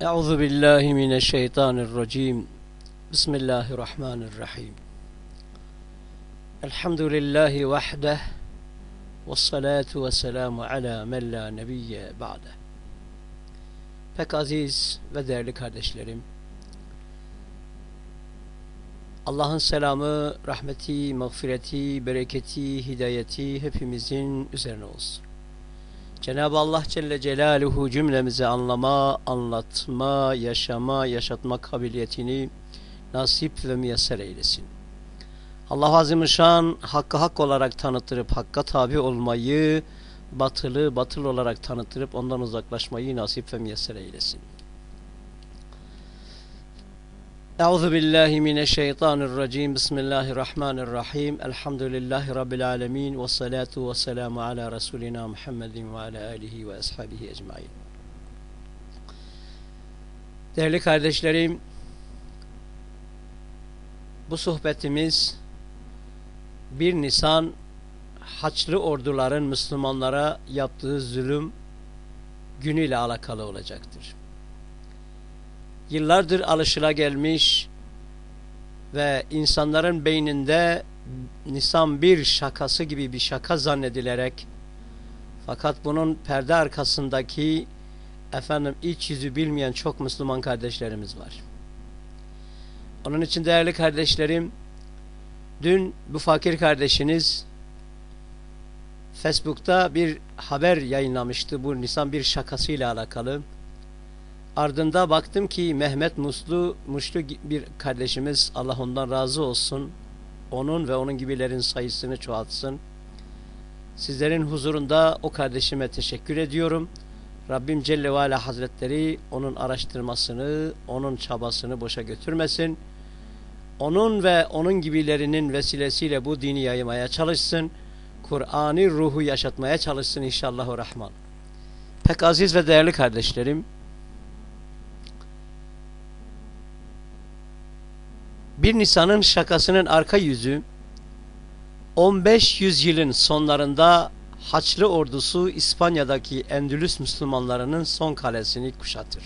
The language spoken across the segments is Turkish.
Euzu billahi mineşşeytanirracim. Bismillahirrahmanirrahim. Elhamdülillahi vahde ve salatu ve selamu ala men la nebiyye ba'de. Pek aziz ve değerli kardeşlerim. Allah'ın selamı, rahmeti, mağfireti, bereketi, hidayeti hepimizin üzerine olsun. Cenab-ı Allah Celle Celaluhu cümlemize anlama, anlatma, yaşama, yaşatma kabiliyetini nasip ve müyesser eylesin. Allah Azimüşşan hakkı hak olarak tanıttırıp hakka tabi olmayı, batılı batıl olarak tanıttırıp ondan uzaklaşmayı nasip ve müyesser eylesin. Euzu billahi mineşşeytanirracim. Bismillahirrahmanirrahim. Elhamdülillahi rabbil alamin ve salatu vesselamu ala rasulina Muhammedin ve ala alihi ve ashabihi ecmaîn. Değerli kardeşlerim, bu sohbetimiz 1 Nisan Haçlı orduların Müslümanlara yaptığı zulüm günüyle alakalı olacaktır. Yıllardır alışılagelmiş ve insanların beyninde Nisan bir şakası gibi bir şaka zannedilerek fakat bunun perde arkasındaki efendim iç yüzü bilmeyen çok Müslüman kardeşlerimiz var. Onun için değerli kardeşlerim dün bu fakir kardeşiniz Facebook'ta bir haber yayınlamıştı bu Nisan bir şakasıyla alakalı. Ardında baktım ki Mehmet Muslu, Muşlu bir kardeşimiz Allah ondan razı olsun. Onun ve onun gibilerin sayısını çoğaltsın. Sizlerin huzurunda o kardeşime teşekkür ediyorum. Rabbim Celle ve Ala Hazretleri onun araştırmasını, onun çabasını boşa götürmesin. Onun ve onun gibilerinin vesilesiyle bu dini yaymaya çalışsın. Kur'an'ı ruhu yaşatmaya çalışsın inşallah rahman. Pek aziz ve değerli kardeşlerim, Bir Nisan'ın şakasının arka yüzü 15 yüzyılın sonlarında Haçlı ordusu İspanya'daki Endülüs Müslümanlarının son kalesini kuşatır.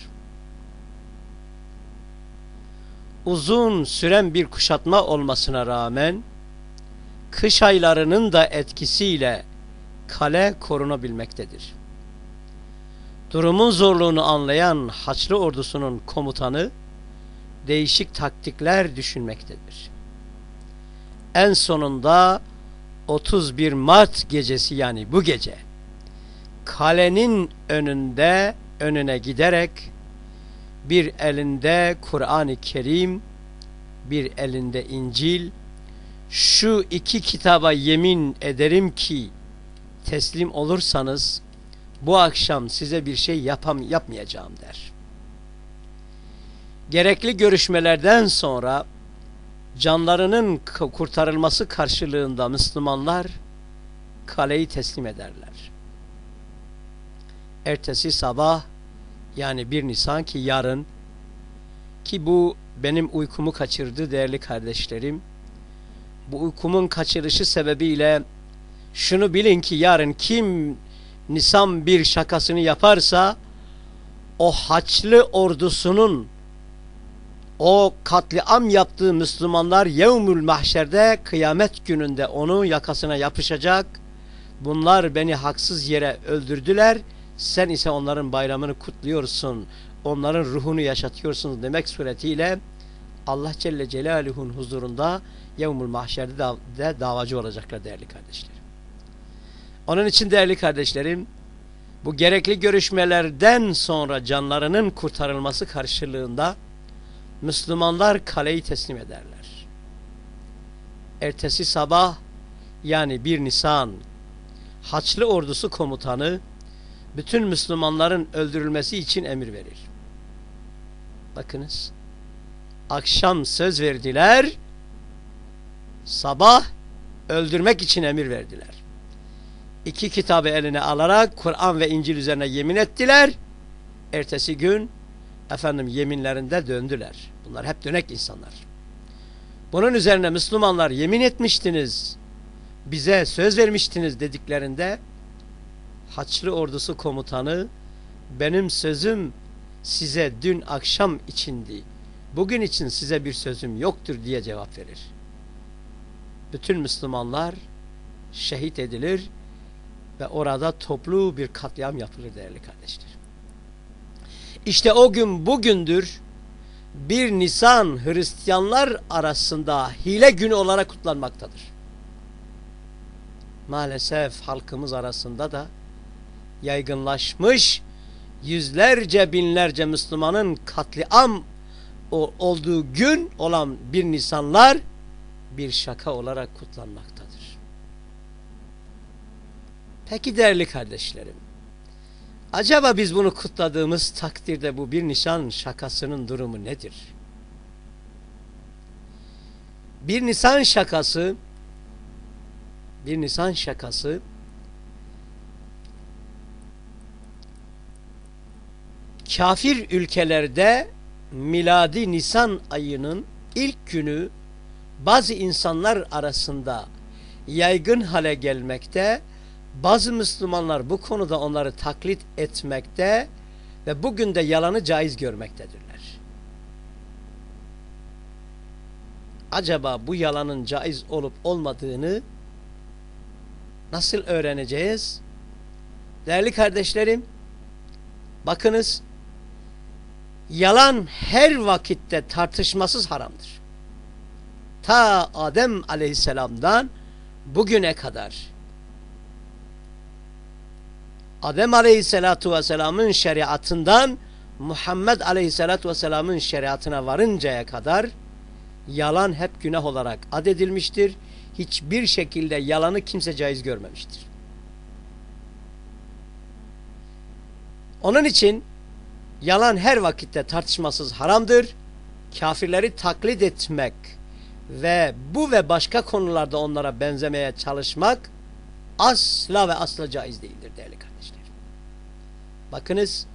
Uzun süren bir kuşatma olmasına rağmen kış aylarının da etkisiyle kale korunabilmektedir. Durumun zorluğunu anlayan Haçlı ordusunun komutanı değişik taktikler düşünmektedir. En sonunda 31 Mart gecesi yani bu gece kalenin önünde önüne giderek bir elinde Kur'an-ı Kerim bir elinde İncil şu iki kitaba yemin ederim ki teslim olursanız bu akşam size bir şey yapam yapmayacağım der. Gerekli görüşmelerden sonra canlarının kurtarılması karşılığında Müslümanlar kaleyi teslim ederler. Ertesi sabah yani 1 Nisan ki yarın ki bu benim uykumu kaçırdı değerli kardeşlerim. Bu uykumun kaçırışı sebebiyle şunu bilin ki yarın kim Nisan bir şakasını yaparsa o haçlı ordusunun o katliam yaptığı Müslümanlar yevmül mahşerde kıyamet gününde onu yakasına yapışacak. Bunlar beni haksız yere öldürdüler. Sen ise onların bayramını kutluyorsun. Onların ruhunu yaşatıyorsun demek suretiyle Allah Celle Celaluhu'nun huzurunda yevmül mahşerde de davacı olacaklar değerli kardeşlerim. Onun için değerli kardeşlerim bu gerekli görüşmelerden sonra canlarının kurtarılması karşılığında Müslümanlar kaleyi teslim ederler. Ertesi sabah yani 1 Nisan Haçlı ordusu komutanı bütün Müslümanların öldürülmesi için emir verir. Bakınız. Akşam söz verdiler. Sabah öldürmek için emir verdiler. İki kitabı eline alarak Kur'an ve İncil üzerine yemin ettiler. Ertesi gün efendim yeminlerinde döndüler. Bunlar hep dönek insanlar. Bunun üzerine Müslümanlar yemin etmiştiniz, bize söz vermiştiniz dediklerinde Haçlı ordusu komutanı benim sözüm size dün akşam içindi. Bugün için size bir sözüm yoktur diye cevap verir. Bütün Müslümanlar şehit edilir ve orada toplu bir katliam yapılır değerli kardeşler. İşte o gün bugündür bir Nisan Hristiyanlar arasında hile günü olarak kutlanmaktadır. Maalesef halkımız arasında da yaygınlaşmış yüzlerce binlerce Müslümanın katliam olduğu gün olan bir Nisanlar bir şaka olarak kutlanmaktadır. Peki değerli kardeşlerim, acaba biz bunu kutladığımız takdirde bu bir nişan şakasının durumu nedir? Bir Nisan şakası bir Nisan şakası kafir ülkelerde miladi Nisan ayının ilk günü bazı insanlar arasında yaygın hale gelmekte, bazı Müslümanlar bu konuda onları taklit etmekte ve bugün de yalanı caiz görmektedirler. Acaba bu yalanın caiz olup olmadığını nasıl öğreneceğiz? Değerli kardeşlerim, bakınız, yalan her vakitte tartışmasız haramdır. Ta Adem aleyhisselamdan bugüne kadar Adem aleyhissalatu vesselamın şeriatından Muhammed aleyhissalatu vesselamın şeriatına varıncaya kadar yalan hep günah olarak adedilmiştir. Hiçbir şekilde yalanı kimse caiz görmemiştir. Onun için yalan her vakitte tartışmasız haramdır. Kafirleri taklit etmek ve bu ve başka konularda onlara benzemeye çalışmak asla ve asla caiz değildir değerli kardeşler. Bakınız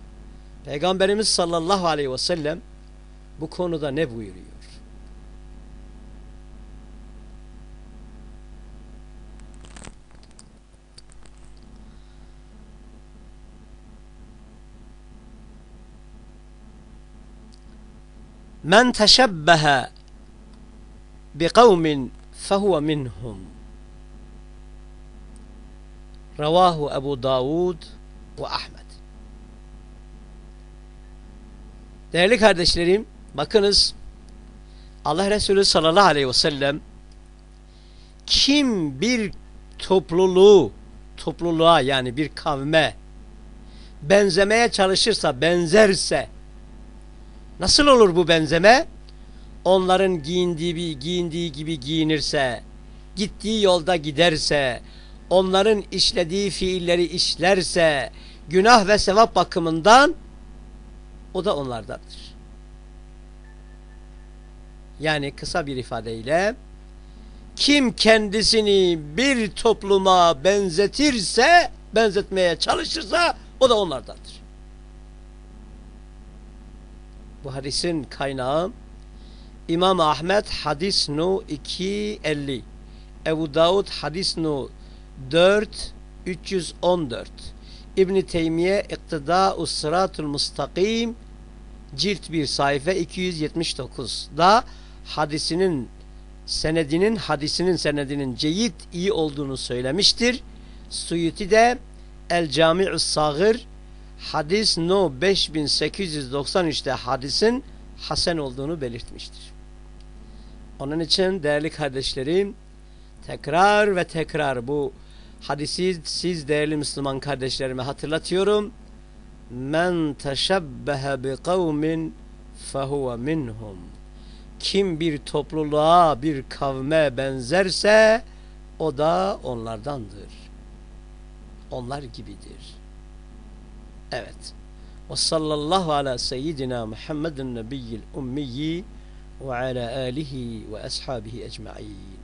Peygamberimiz sallallahu aleyhi ve sellem bu konuda ne buyuruyor? Men teşebbehe bi kavmin fehuve minhum. Ravahu Ebu Davud ve Ahmet. Değerli kardeşlerim, bakınız Allah Resulü sallallahu aleyhi ve sellem kim bir topluluğu, topluluğa yani bir kavme benzemeye çalışırsa, benzerse nasıl olur bu benzeme? Onların giyindiği, giyindiği gibi giyinirse, gittiği yolda giderse, onların işlediği fiilleri işlerse, günah ve sevap bakımından o da onlardandır. Yani kısa bir ifadeyle kim kendisini bir topluma benzetirse, benzetmeye çalışırsa o da onlardandır. Bu hadisin kaynağı İmam Ahmet hadis no 250 Ebu Davud hadis no 4 314 İbn Teymiye İktida Sıratul Mustakim cilt 1 sayfa 279 da hadisinin senedinin hadisinin senedinin ceyit iyi olduğunu söylemiştir. Suyuti de El Cami'us Sagir hadis no 5893'te hadisin hasen olduğunu belirtmiştir. Onun için değerli kardeşlerim tekrar ve tekrar bu hadisi siz değerli Müslüman kardeşlerime hatırlatıyorum. Men teşebbehe bi kavmin fehuve minhum. Kim bir topluluğa, bir kavme benzerse o da onlardandır. Onlar gibidir. Evet. Ve sallallahu ala seyyidina Muhammedin nebiyyil ummiyi ve ala alihi ve ashabihi ecma'in.